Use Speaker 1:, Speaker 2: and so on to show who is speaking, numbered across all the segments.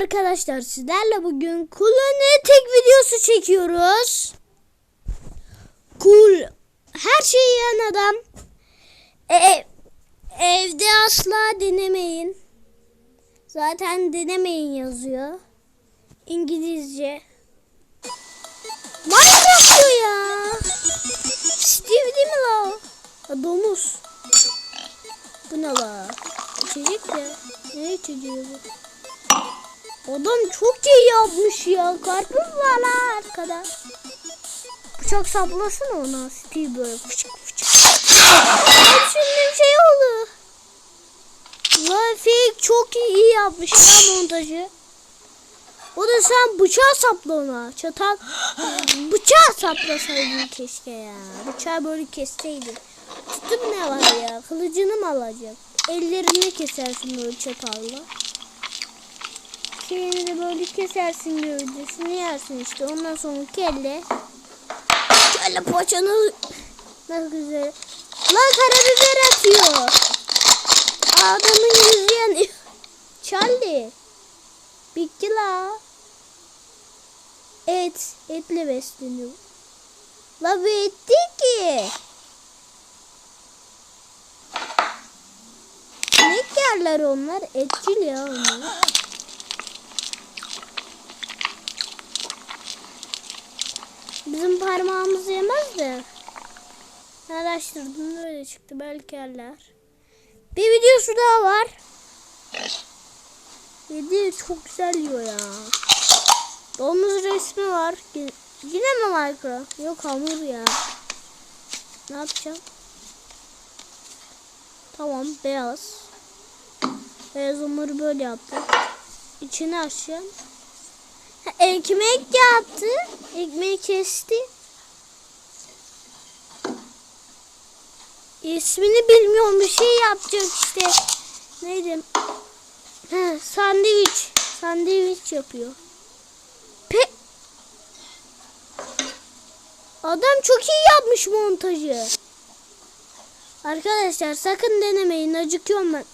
Speaker 1: arkadaşlar sizlerle bugün Cool tek videosu çekiyoruz. Cool her şeyi yiyen adam. E, evde asla denemeyin. Zaten denemeyin yazıyor. İngilizce. Minecraft ya. Steve değil mi la? Domuz. Bu ne la? İçecek de. Ne içeceği bu? Adam çok iyi yapmış ya. Karpuz var la arkada. Bıçak saplasana ona. Steve böyle fıçık fıçık. Düşündüğüm şey oldu. Vay fake çok iyi, yapmış ya montajı. O da sen bıçağı sapla ona. Çatal bıçağı saplasaydın keşke ya. Bıçağı böyle kesseydin. Tutup ne var ya? Kılıcını mı alacak? Ellerini kesersin böyle çatalla. Şeyini de böyle kesersin gövdesini yersin işte. Ondan sonra kelle. Kelle poçanı nasıl güzel. Lan karabiber atıyor. Adamın yüzü yanıyor. Charlie. Bitti la. Et. Etle besleniyor. La değil ki. Ne yerler onlar? Etçil ya onlar. Bizim parmağımız yemez de. Araştırdım öyle çıktı belki yerler. Bir videosu daha var. Yedi çok güzel yiyor ya. Domuz resmi var. Yine mi Minecraft? Yok hamur ya. Ne yapacağım? Tamam beyaz. Beyaz hamuru böyle yaptı. İçini açacağım. Ekmek yaptı. Ekmeği kesti. İsmini bilmiyorum bir şey yapacak işte. Neydi? Ha, sandviç. Sandviç yapıyor. Pe Adam çok iyi yapmış montajı. Arkadaşlar sakın denemeyin. Acıkıyorum ben.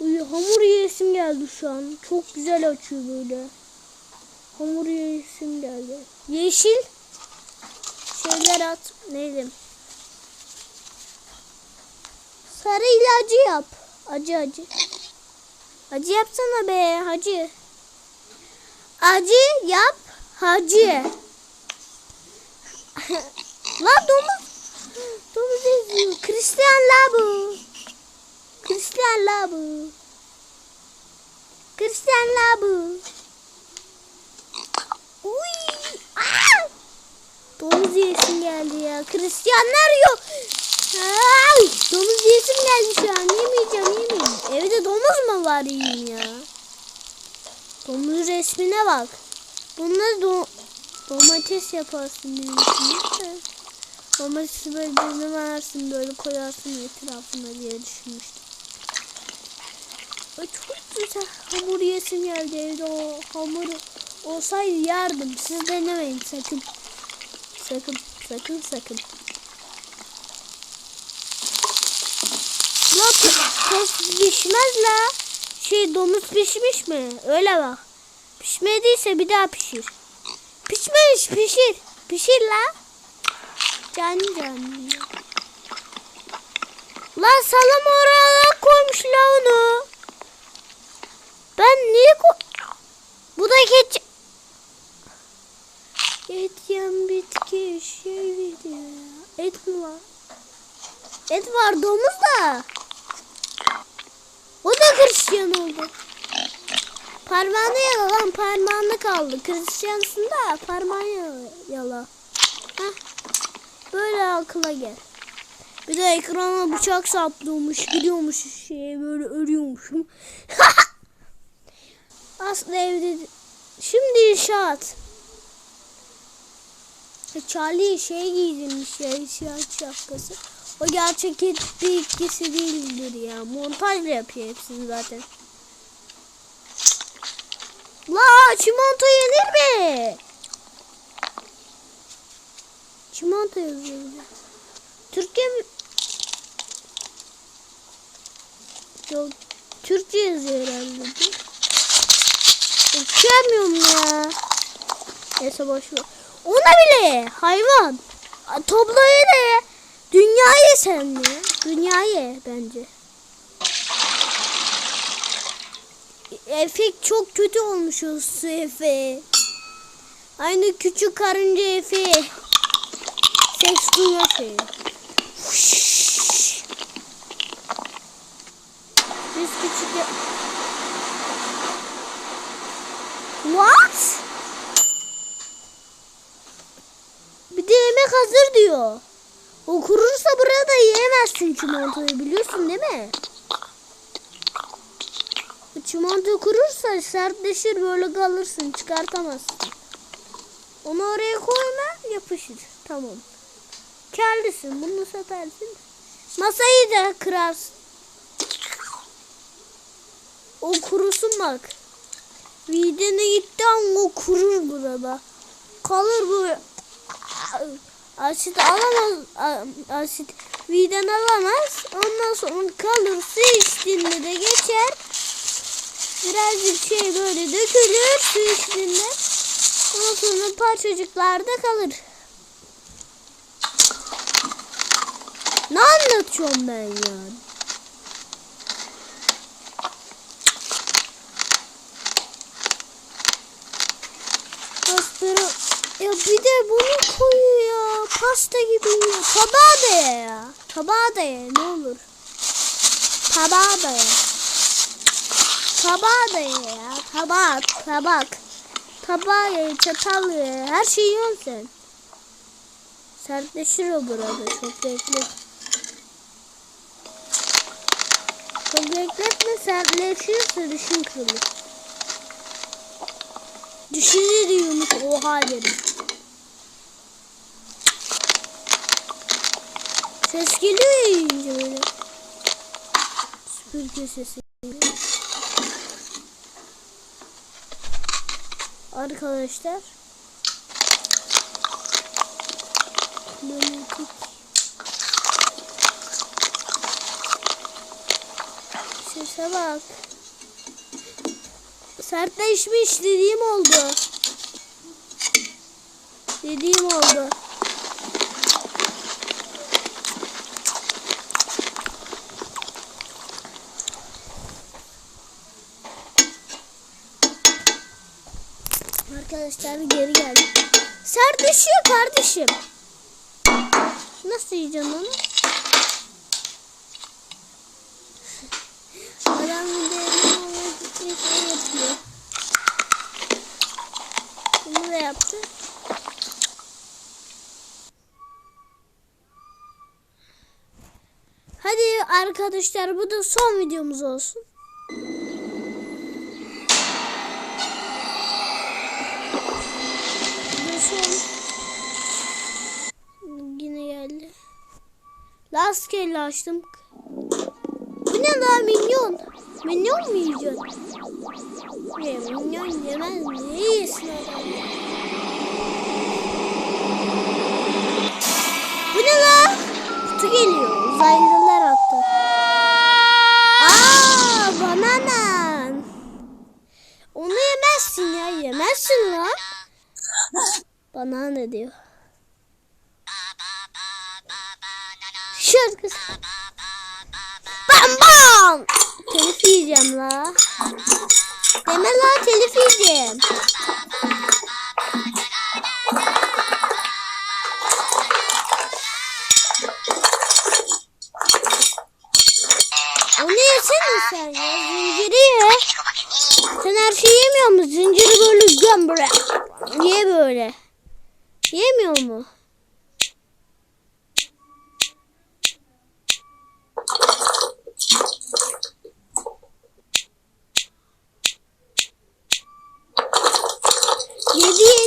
Speaker 1: Hamur yiyesim geldi şu an. Çok güzel açıyor böyle. Hamur yiyesim geldi. Yeşil şeyler at. Neydi? Sarı ilacı yap. Acı acı. Acı yapsana be hacı. Acı yap hacı. La domuz. Domuz eziyor. Christian la bu. Christian la bu. Christian la bu. Uy. Aa! Domuz yesim geldi ya. Christianlar yok. Ay, domuz yesim geldi şu an. Yemeyeceğim yemeyeyim. Evde domuz mu var yiyeyim ya? Domuz resmine bak. Bunları do domates yaparsın diye düşünmüştüm. Domatesi böyle dilimlersin böyle koyarsın etrafına diye düşünmüştüm. Ay çok güzel hamur yesim geldi evde o hamuru olsaydı yardım. Siz denemeyin sakın. Sakın sakın sakın. La pes pişmez la. Şey domuz pişmiş mi? Öyle bak. Pişmediyse bir daha pişir. Pişmemiş pişir. Pişir la. Can can. La salam oraya koymuş la onu. Ben niye ko... Bu da geç... Et yem bitki şey video. Et mi var? Et var domuz da. O da Hristiyan oldu. Parmağını yala lan parmağını kaldı. Hristiyansın da parmağını yala. Heh. Böyle akıla gel. Bir de ekrana bıçak saplıyormuş, gidiyormuş şeye böyle ölüyormuşum. Aslında evde şimdi inşaat. Charlie şey giydirmiş ya inşaat şapkası. O gerçek bir etkisi değildir ya. Montajla yapıyor hepsini zaten. La çimento yenir mi? Çimento yazıyor. Türkiye mi? Yok. Türkçe yazıyor herhalde. Uçamıyorum ya. Neyse boş ver. Ona bile hayvan. Toplayı ye. Dünyayı sen ya. Dünyayı bence. Efekt çok kötü olmuş o su Efe. Aynı küçük karınca Efe. Seks duyma şeyi. Fış. Biz küçük... ya- What? Bir de yemek hazır diyor. O kurursa burada yiyemezsin çimentoyu biliyorsun değil mi? Çimento kurursa sertleşir böyle kalırsın çıkartamazsın. Onu oraya koyma yapışır. Tamam. Karlısın bunu satarsın. Masayı da kırarsın. O kurusun bak. Videne gitti ama o kurur burada. Kalır bu. Asit alamaz. Asit viden alamaz. Ondan sonra kalır. Su içtiğinde de geçer. Birazcık şey böyle dökülür su içtiğinde. Ondan sonra parçacıklarda kalır. Ne anlatıyorum ben ya? Ya bir de bunu koyuyor ya. Pasta gibi yiyor. Tabağa da ye ya. Tabağa da ye ne olur. Tabağa da ye. Tabağa da ye ya. Tabak, tabak. Tabağa ye, çatal ye. Her şeyi yiyorsun sen. Sertleşir o burada. Çok bekle. Çok bekletme sertleşirse dişin kırılır. Dişini diyormuş oha derim. Ses geliyor ya böyle. Süpürge sesi. Arkadaşlar. Monotik. Sese bak. Sertleşmiş dediğim oldu. Dediğim oldu. Arkadaşlar geri geldi. Sertleşiyor kardeşim. Nasıl yiyeceğim onu? Adam bir de şey yapıyor. Bunu da yaptı. Hadi arkadaşlar bu da son videomuz olsun. Bu da son. Yine geldi. Rastgele açtım. Bu ne lan minyon? Minyon mu yiyeceksin? Ne minyon yemez? Ne yesin adam? Bu ne lan? Kutu geliyor. Uzaylılar attı. Aa, bananan. Onu yemezsin ya. Yemezsin lan. Bana ne diyor? Şarkısı. Bam bam. Telif yiyeceğim la. Deme la telif yiyeceğim. Sen ya. Zinciri. Sen her şeyi yemiyor musun? Zinciri böyle buraya. Niye böyle? Yemiyor mu?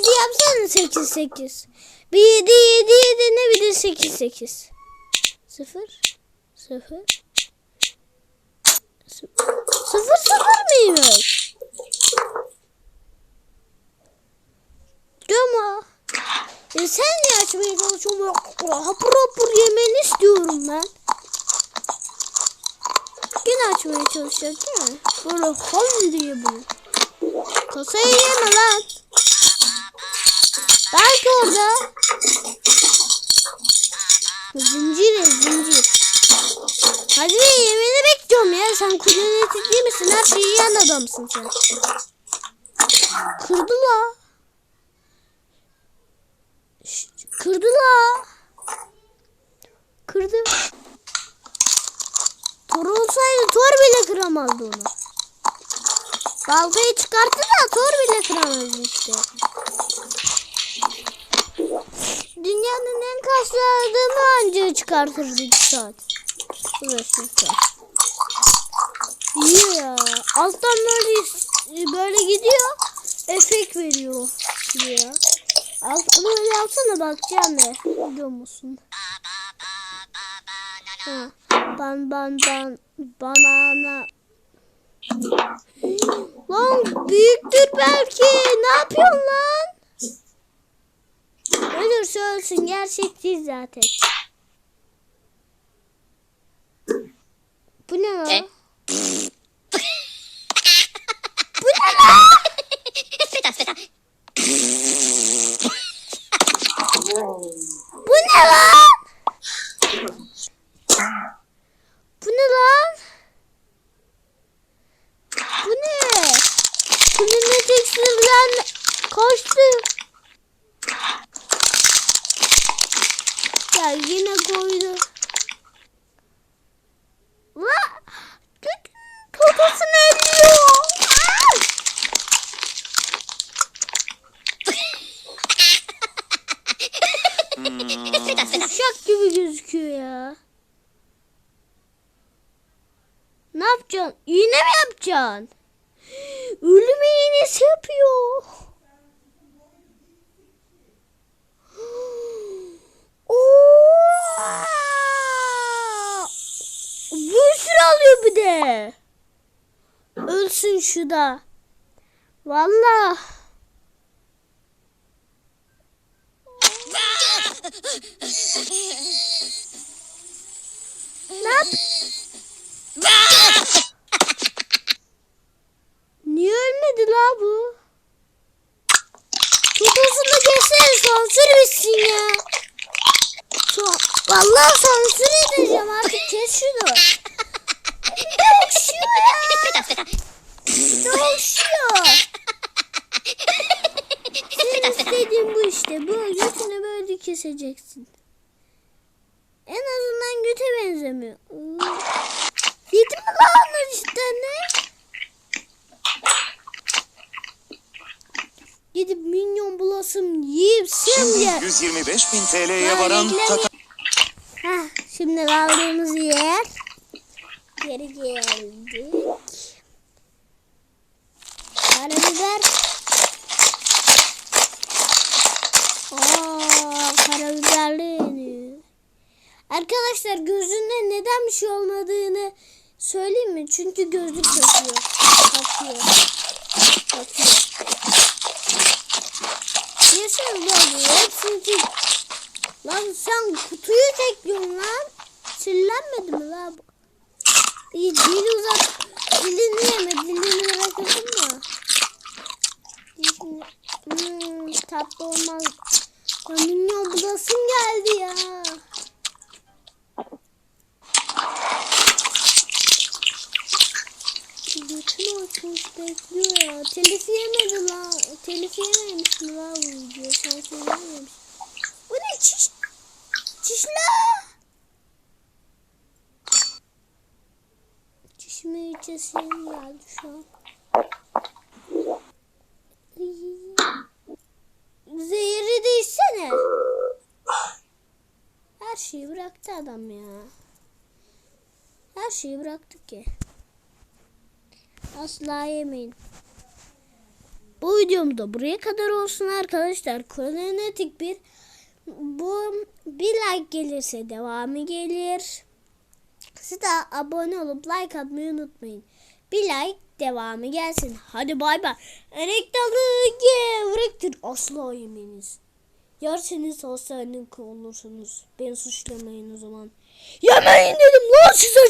Speaker 1: Yedi yedi yapsana sekiz sekiz. Bir yedi yedi yedi ne bir de sekiz sekiz. Sıfır. Sıfır. Sıfır sıfır, sıfır mıymış? Deme. E sen niye açmaya çalışıyorsun? Hapur hapur yemeni istiyorum ben. Yine açmaya çalışacak değil mi? Böyle ham diye bunu. Kasayı yeme lan. Belki orada. Zincir ya, zincir. Hadi be yemeni bekliyorum ya. Sen kulüne değil misin? Her şeyi yiyen adamsın sen. Kırdı la. Kırdı la. Kırdı. Tor olsaydı Tor bile kıramazdı onu. Baltayı çıkarttı da Tor bile kıramazdı işte. Dünyanın en kaslı adamı anca çıkartırdı 2 saat. Uğraşırsa. İyi ya. Alttan böyle böyle gidiyor. Efekt veriyor. Ya. Alt, böyle alsana bakacağım ya. Biliyor musun? Ha. Ban ban ban banana. Lan büyüktür belki. Ne yapıyorsun lan? Ölürse ölsün. Gerçek zaten. Bu ne lan?
Speaker 2: E?
Speaker 1: Bu ne lan?
Speaker 2: Aspetta, aspetta.
Speaker 1: Bu ne lan? Bu ne lan? Bu ne? Bunun ne tekstilden kaçtı? Ya yine koydu. La! Tut, totasını elliyor. Aa! Uşak gibi gözüküyor ya. Ne yapacaksın? İğne mi yapacaksın? Ölüm iğnesi yapıyor. Bir sürü alıyor bir de. Ölsün şu da. Vallahi. Ne yap? Niye ölmedi la bu? Topuzunu geçsene sansür bitsin ya. Son, vallahi sansür edeceğim artık kes şunu. Dövüşüyor ya.
Speaker 2: Aspetta, aspetta.
Speaker 1: Dövüşüyor. Senin istediğin bu işte. Bu götünü böyle keseceksin. En azından göte benzemiyor. Yedi mi lan onu cidden ne? Gidip minyon bulasım yiyip
Speaker 3: Şimdi
Speaker 1: ye.
Speaker 3: 125 bin TL'ye varan taka
Speaker 1: Heh, şimdi kaldığımız yer. Geri geldik. Karabiber. Aa, karabiberli yeniyor. Arkadaşlar gözünde neden bir şey olmadığını söyleyeyim mi? Çünkü gözlük takıyor. Takıyor. Takıyor. Yesene lan bu. Hepsini. Lan sen kutuyu tekliyorsun lan. Sinirlenmedi mi lan? İyi dili uzat. Dilini yeme. Dilini bırakırsın mı? Şimdi, hmm, tatlı olmaz. Minyon bulasım geldi ya. Götünü açmış bekliyor ya. Telif yemedi la. Telif yememiş mi la bu video? Sen söylememiş. Bu ne çiş? Çişla. Çişime içesim geldi şu an. Zehri de içsene. Her şeyi bıraktı adam ya. Her şeyi bıraktık ki. Asla yemeyin. Bu videom da buraya kadar olsun arkadaşlar. Kronetik bir bu bir like gelirse devamı gelir. Siz de abone olup like atmayı unutmayın. Bir like devamı gelsin. Hadi bay bay. Erektalı gevrektir. Asla yemeniz. Yerseniz hastanelik olursunuz. Beni suçlamayın o zaman. Yemeyin dedim lan size.